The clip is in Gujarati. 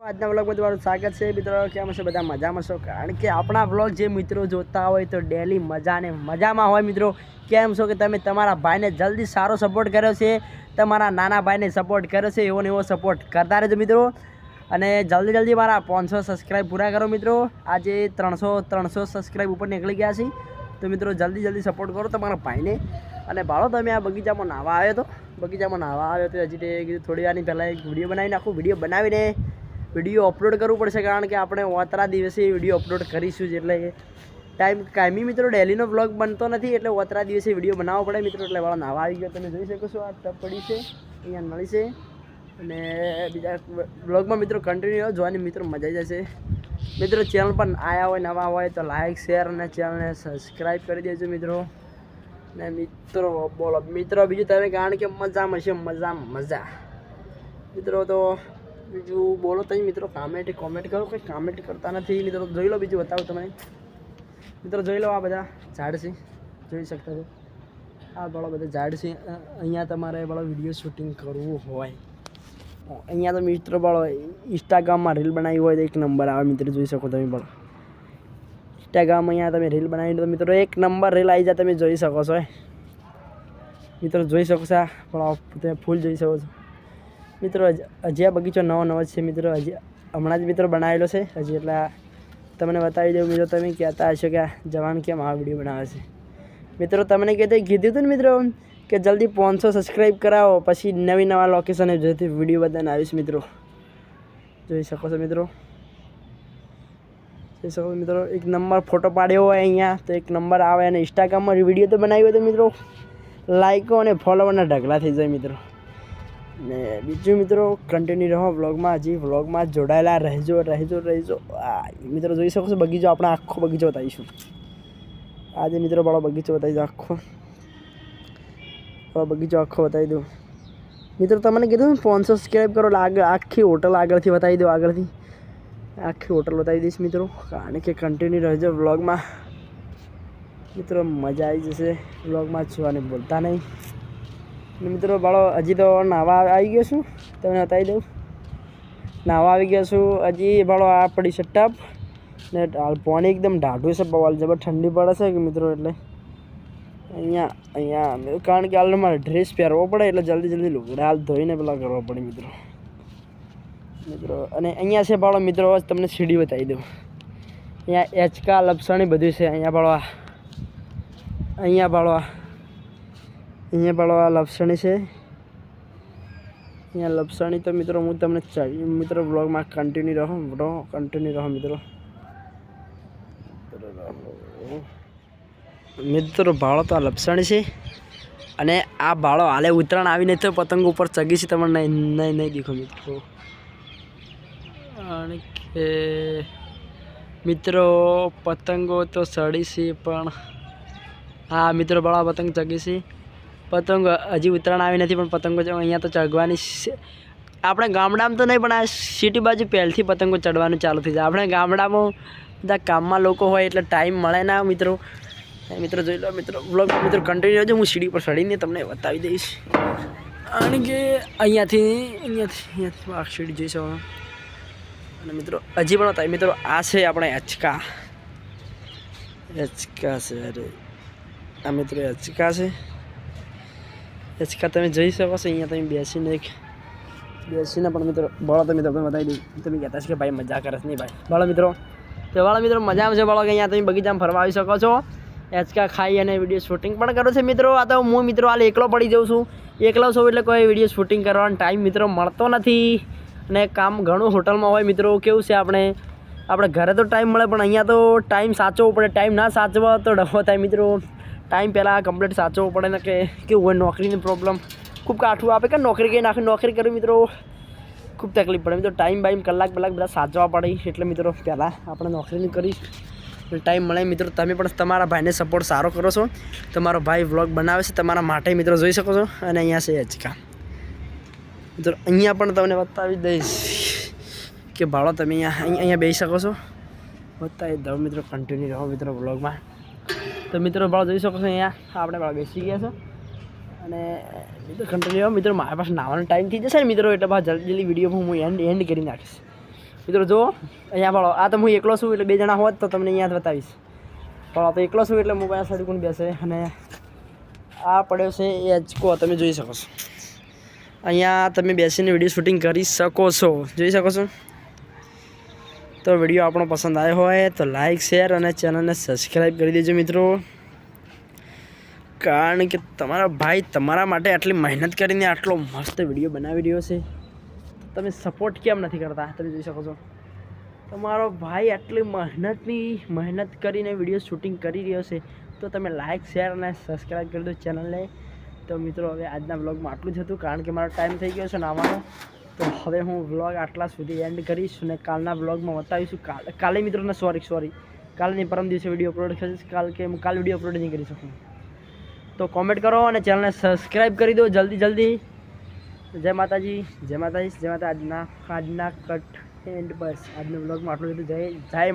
આજના વ્લોગમાં તમારું સ્વાગત છે. મિત્રો, કેમ છે? બધા મજામાં છો? કારણ કે આપણા વ્લોગ જે મિત્રો જોતા હોય તો ડેલી મજાને મજામાં હોય મિત્રો. કેમ છો કે તમે તમારા ભાઈને જલ્દી સારો સપોર્ટ કર્યો છે? તમારા નાના ભાઈને સપોર્ટ કર્યો છે? એવો ને એવો સપોર્ટ કરતા રહેજો મિત્રો. અને જલ્દી જલ્દી મારા પાંચસો સબસ્ક્રાઈબ પૂરા કરો મિત્રો. આજે ત્રણસો ત્રણસો સબસ્ક્રાઈબ ઉપર નીકળી ગયા છે તો મિત્રો, જલ્દી જલ્દી સપોર્ટ કરો તમારા ભાઈને. અને ભાડો તમે આ બગીચામાં નાહવા આવ્યો હતો બગીચામાં નાહવા આવ્યો તો હજી તે કીધું થોડી વારની પહેલાં એક વીડિયો બનાવી નાખું. વીડિયો બનાવીને વીડિયો અપલોડ કરવું પડશે કારણ કે આપણે ઓતરા દિવસે વીડિયો અપલોડ કરીશું જ. એટલે ટાઈમ કાયમી મિત્રો, ડેલીનો બ્લોગ બનતો નથી એટલે ઓતરા દિવસે વીડિયો બનાવવો પડે મિત્રો. એટલે વાળા નાવા આવી ગયો, તમે જોઈ શકો છો આ ટપ પડી છે. અહીંયા નળી છે. અને બીજા બ્લોગમાં મિત્રો કન્ટિન્યુ જોવાની મિત્રો મજા આવી જશે મિત્રો ચેનલ પર આવ્યા હોય, નવા હોય તો લાઇક શેર અને ચેનલને સબસ્ક્રાઈબ કરી દેજો મિત્રો. ને મિત્રો, બોલો. મિત્રો, બીજું તમે કારણ કે મજામાં છે, મજામાં મજા. મિત્રો, તો બીજું બોલો તમે મિત્રો કામેન્ટ કોમેન્ટ કરો. કંઈ કામેન્ટ કરતા નથી. મિત્રો, જોઈ લો બીજું બતાવો તમે મિત્રો, જોઈ લો આ બધા ઝાડ છે. જોઈ શકતા છો? આ બળો બધા ઝાડ છે. અહીંયા તમારે બળો વીડિયો શૂટિંગ કરવું હોય. અહીંયા તો મિત્રો બળો ઇન્સ્ટાગ્રામમાં રીલ બનાવી હોય તો એક નંબર આવે. મિત્રો, જોઈ શકો તમે બળો ઇન્સ્ટાગ્રામ અહીંયા તમે રીલ બનાવી તો મિત્રો એક નંબર રીલ આવી જાય. તમે જોઈ શકો છો મિત્રો, જોઈ શકો છો આ બળો તમે ફૂલ જોઈ શકો છો. મિત્રો, હજી આ બગીચો નવો નવો છે મિત્રો. હજી હમણાં જ મિત્રો બનાવેલો છે. હજી એટલે તમને બતાવી દઉં મિત્રો તમે કહેતા હશો કે જવાન કેમ આ વીડિયો બનાવે છે. મિત્રો, તમને કહેતા કીધું હતું ને મિત્રો કે જલ્દી પાંચસો સબસ્ક્રાઈબ કરાવો, પછી નવી નવા લોકેશને જોઈતી વીડિયો બધાને આવીશ મિત્રો. જોઈ શકો છો મિત્રો. જોઈ શકો મિત્રો, એક નંબર ફોટો પાડ્યો હોય અહીંયા, તો એક નંબર આવે અને ઇન્સ્ટાગ્રામમાં વીડિયો તો બનાવ્યો હતો મિત્રો. લાઈકો અને ફોલોવરના ઢગલા થઈ જાય મિત્રો. ને બીજું મિત્રો કન્ટિન્યુ રહો વ્લોગમાં હજી વ્લોગમાં જોડાયેલા રહેજો રહેજો રહેજો. મિત્રો જોઈ શકો છો, બગીચો, આપણે આખો બગીચો બતાવીશું. આજે મિત્રો બળો બગીચો બતાવી દો આખો. બગીચો આખો બતાવી દઉં. મિત્રો, તમને કીધું ને, પાંચસો સબસ્ક્રાઈબ કરો આગળ આખી હોટલ આગળથી બતાવી દો આગળથી. આખી હોટલ બતાવી દઈશ મિત્રો. કારણ કે કન્ટિન્યુ રહેજો વ્લોગમાં મિત્રો, મજા આવી જશે. વ્લોગમાં જોવાની બોલતા નહીં. મિત્રો બાળો, હજી તો નાવા આવી ગયો છું. તમને બતાવી દઉં. નાવા આવી ગયો છું. હજી બાળો આ પડી છે ટપ ને પાણી એકદમ ઢાઢું છે બવાલ. જબર ઠંડી પડે છે કે મિત્રો એટલે. અહીંયા અહીંયા કારણ કે હાલ મારે ડ્રેસ પહેરવો પડે એટલે જલ્દી જલ્દી લુગડા હાલ ધોઈને પેલા કરવા પડે મિત્રો. મિત્રો, અને અહીંયા છે બાળો, મિત્રો તમને સીડી બતાવી દઉં. અહીંયા એચકા, લપસણી બધું છે. અહીંયા બાળવા અહીંયા બાળવા અહીંયા પાડો આ લપસણી છે. અહીંયા લપસણી તો મિત્રો હું તમને મિત્રો બ્લોગમાં કન્ટિન્યુ રહો રહો કન્ટિન્યુ રહો મિત્રો. મિત્રો ભાળો તો આ લપસણી છે. અને આ ભાળો હાલે ઉત્તરાયણ આવીને તો પતંગ ઉપર ચગી છે, તમને નહીં નહીં દેખો મિત્રો. અને કે મિત્રો પતંગો તો સડી છે, પણ હા મિત્રો ભાળો પતંગ ચગી છે. પતંગ હજી ઉત્તરાયણ આવી નથી, પણ પતંગો અહીંયા તો ચગવાની છે. આપણે ગામડામાં તો નહીં, પણ આ સિટી બાજુ પહેલથી પતંગો ચડવાનું ચાલુ થઈ જાય. આપણે ગામડામાં બધા કામમાં લોકો હોય એટલે ટાઈમ મળે ના, મિત્રો. મિત્રો જોઈ લો, મિત્રો બ્લોગ મિત્રો કન્ટિન્યુ રહેજો. હું સીડી પર ચડીને તમને બતાવી દઈશ. કારણ કે અહીંયાથી અહીંયાથી અહીંયાથી આ સીડી જોઈ અને મિત્રો, હજી પણ બતાવી. મિત્રો, આ છે આપણે અચકા અચકા છે, અરે. આ મિત્રો અચકા છે. હિંચકા તમે જોઈ શકો છો, અહીંયા તમે બેસીને એક બેસીને પણ મિત્રો, બળો તો મિત્રો તમને બતાવી દઉં. તમે કહેતા છો કે ભાઈ મજા કરે નહીં ભાઈ. બળો મિત્રો, તો બોલો મિત્રો મજામાં છે બળો, કે અહીંયા તમે બગીચામાં ફરવા આવી શકો છો. એચકા ખાઈ અને વીડિયો શૂટિંગ પણ કરો છે મિત્રો. આ તો હું મિત્રો હાલ એકલો પડી જાઉં છું. એકલો છું એટલે કોઈ વીડિયો શૂટિંગ કરવાનો ટાઈમ મિત્રો મળતો નથી. અને કામ ઘણું હોટલમાં હોય મિત્રો, કેવું છે આપણે? આપણે ઘરે તો ટાઈમ મળે, પણ અહીંયા તો ટાઈમ સાચવવો પડે. ટાઈમ ના સાચવો તો ડબો થાય મિત્રો. ટાઈમ પહેલાં કમ્પ્લીટ સાચવવો પડે ને કે કેવું હોય નોકરીની પ્રોબ્લેમ ખૂબ કાઠું આપે કે નોકરી કંઈ નાખે, નોકરી કરી મિત્રો. ખૂબ તકલીફ પડે. મિત્રો ટાઈમ બાઈમ કલાક કલાક બધા સાચવવા પડે. એટલે મિત્રો, પહેલાં આપણે નોકરીની કરી. ટાઈમ મળે. મિત્રો, તમે પણ તમારા ભાઈને સપોર્ટ સારો કરો છો. તમારો ભાઈ વ્લોગ બનાવે છે, તમારા માટે મિત્રો જોઈ શકો છો. અને અહીંયા છે અચકા મિત્રો, અહીંયા પણ તમને બતાવી દઈશ કે ભાડો તમે અહીંયા અહીં- અહીંયા બેસી શકો છો. બતાવી દઉં મિત્રો કન્ટિન્યુ રહો મિત્રો વ્લોગમાં તો મિત્રો ભાડો જોઈ શકો છો અહીંયા. આપણે ભાડો બેસી ગયા છે. અને મિત્રો કન્ટિન્યુ મિત્રો, મારા પાસે નાવાનો ટાઈમ થઈ જશે ને મિત્રો, એટલે ભાઈ જલ્દી જલ્દી વીડિયો હું એન્ડ એન્ડ કરી નાખીશ. મિત્રો જો અહીંયા ભાળો આ તો હું એકલો છું એટલે બે જણા હોત તો તમને અહીંયા જ બતાવીશ. પણ તો એકલો છું એટલે મોબાઈલ સાઈડ કોણ બેસે? અને આ પડ્યો છે એ અચકો તમે જોઈ શકો છો. અહીંયા તમે બેસીને વીડિયો શૂટિંગ કરી શકો છો. જોઈ શકો છો? તો વીડિયો આપણો પસંદ આવ્યો હોય તો લાઇક શેર અને ચેનલને સબસ્ક્રાઈબ કરી દેજો મિત્રો. કારણ કે તમારા ભાઈ તમારા માટે આટલી મહેનત કરીને આટલો મસ્ત વીડિયો બનાવી રહ્યો છે. તમે સપોર્ટ કેમ નથી કરતા? તમે જોઈ શકો છો. તમારો ભાઈ આટલી મહેનતની મહેનત કરીને વીડિયો શૂટિંગ કરી રહ્યો છે. તો તમે લાઇક શેર અને સબસ્ક્રાઈબ કરી દો ચેનલને તો મિત્રો, હવે આજના વ્લોગમાં આટલું જ હતું. કારણ કે મારો ટાઈમ થઈ ગયો છે નાવાનો તો હવે હું વ્લોગ આટલા સુધી એન્ડ કરીશ અને કાલના વ્લોગમાં બતાવીશું. કાલે મિત્રોને સોરી સોરી કાલની પરમ દિવસે વીડિયો અપલોડ કરીશ કાલ કે હું કાલ વીડિયો અપલોડ નહીં કરી શકું. તો કોમેન્ટ કરો અને ચેનલને સબસ્ક્રાઈબ કરી દો જલ્દી જલ્દી. જય માતાજી જય માતાજી, જય માતા આજના આજના કટ એન્ડ બસ આજના વ્લોગમાં આટલું જય જય